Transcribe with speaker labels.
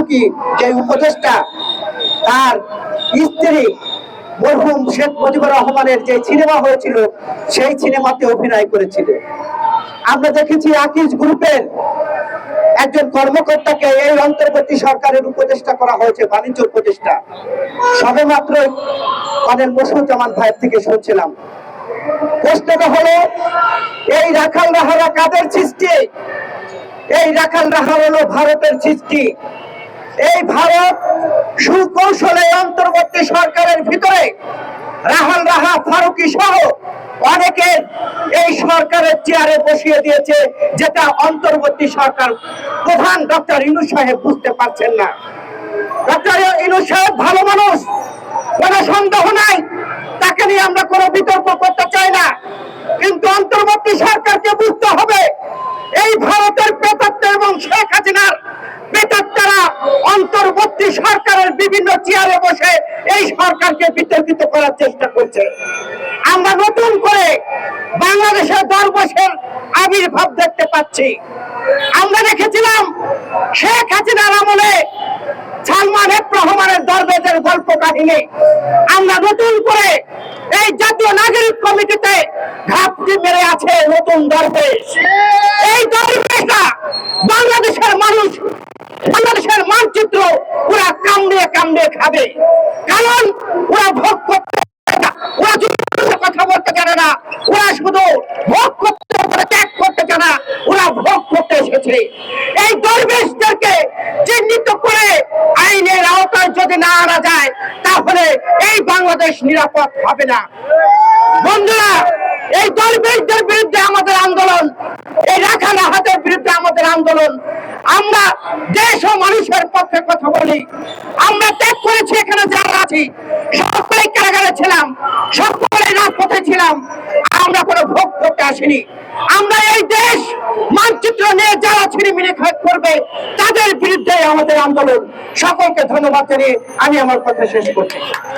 Speaker 1: ফারুকি যে উপদেষ্টা তার স্ত্রী মরহুম শেখ মুজিবুর রহমানের যে সিনেমা হয়েছিল, সেই সিনেমাতে অভিনয় করেছিল। আমরা দেখেছি আকিজ গ্রুপের একজন কর্মকর্তাকে এই অন্তর্বর্তী সরকারের উপদেষ্টা করা হয়েছে, বাণিজ্য উপদেষ্টা। সবে মাত্র কর্নেল মুসুজ্জামান ভাইয়ের থেকে শুনছিলাম। প্রশ্নটা হলো, এই রাখাল রাহারা কাদের সৃষ্টি? এই রাখাল রাহা হলো ভারতের সৃষ্টি। এই ভারত সুকৌশলে অন্তর্বর্তী সরকারের ভিতরে রাহাল রাহা, ফারুকি সহ অনেকে এই সরকারের চেয়ারে বসিয়ে দিয়েছে, যেটা অন্তর্বর্তী সরকার প্রধান ডক্টর ইনু সাহেব বুঝতে পারছেন না। ডক্টর ইনু সাহেব ভালো মানুষ, কোনো সন্দেহ নাই, তাকে নিয়ে আমরা কোনো বিতর্ক করতে চাই না। কিন্তু অন্তর্বর্তী সরকারকে বুঝতে হবে, এই ভারতের প্রেতাত্ম এবং শেখ হাসিনার প্রেতাত্মারা অন্তর্বর্তী সরকারের বিভিন্ন চেয়ারে বসে এই সরকারকে বিতর্কিত করার চেষ্টা করছে। আমরা নতুন করে বাংলাদেশের দরবশের আবির্ভাব দেখতে পাচ্ছি। আমরা দেখেছিলাম শেখ হাসিনার আমলে সালমান রহমানের দরবেজের গল্প কাহিনী। আমরা নতুন করে এই জাতীয় নাগরিক কমিটিতে ঘাপটি মেরে আছে নতুন দরবেশ। এই দরবেশরা বাংলাদেশের মানুষ বাংলাদেশের মানচিত্র ওরা কামড়ে খাবে। কারণ ওরা ভোগ করতে ওরা কথা বলতে জানে না। ওরা শুধু ভোগ করতে ত্যাগ করতে জানে ওরা ভোগ করতে এসেছে। এই দরবেশদেরকে চিহ্নিত করে আইনের আওতায় যদি না আনা যায়, তাহলে এই বাংলাদেশ নিরাপদ হবে না। বন্ধুরা, এই দলবেশদের বিরুদ্ধে আমাদের আন্দোলন, এই রাখা রাহাতের বিরুদ্ধে আমাদের আন্দোলন আমরা দেশ ও মানুষের পক্ষে কথা বলি। আমরা ত্যাগ করেছি এখানে যারা আছি। সকলেই কারাগারে ছিলাম, সকলেই রাজপথে ছিলাম। আমরা কোনো ভোগ করতে আসিনি। আমরা এই দেশ মানচিত্র নিয়ে যারা ছিনিমিনি করবে, তাদের বিরুদ্ধে আমাদের আন্দোলন। সকলকে ধন্যবাদ জানিয়ে আমি আমার কথা শেষ করছি।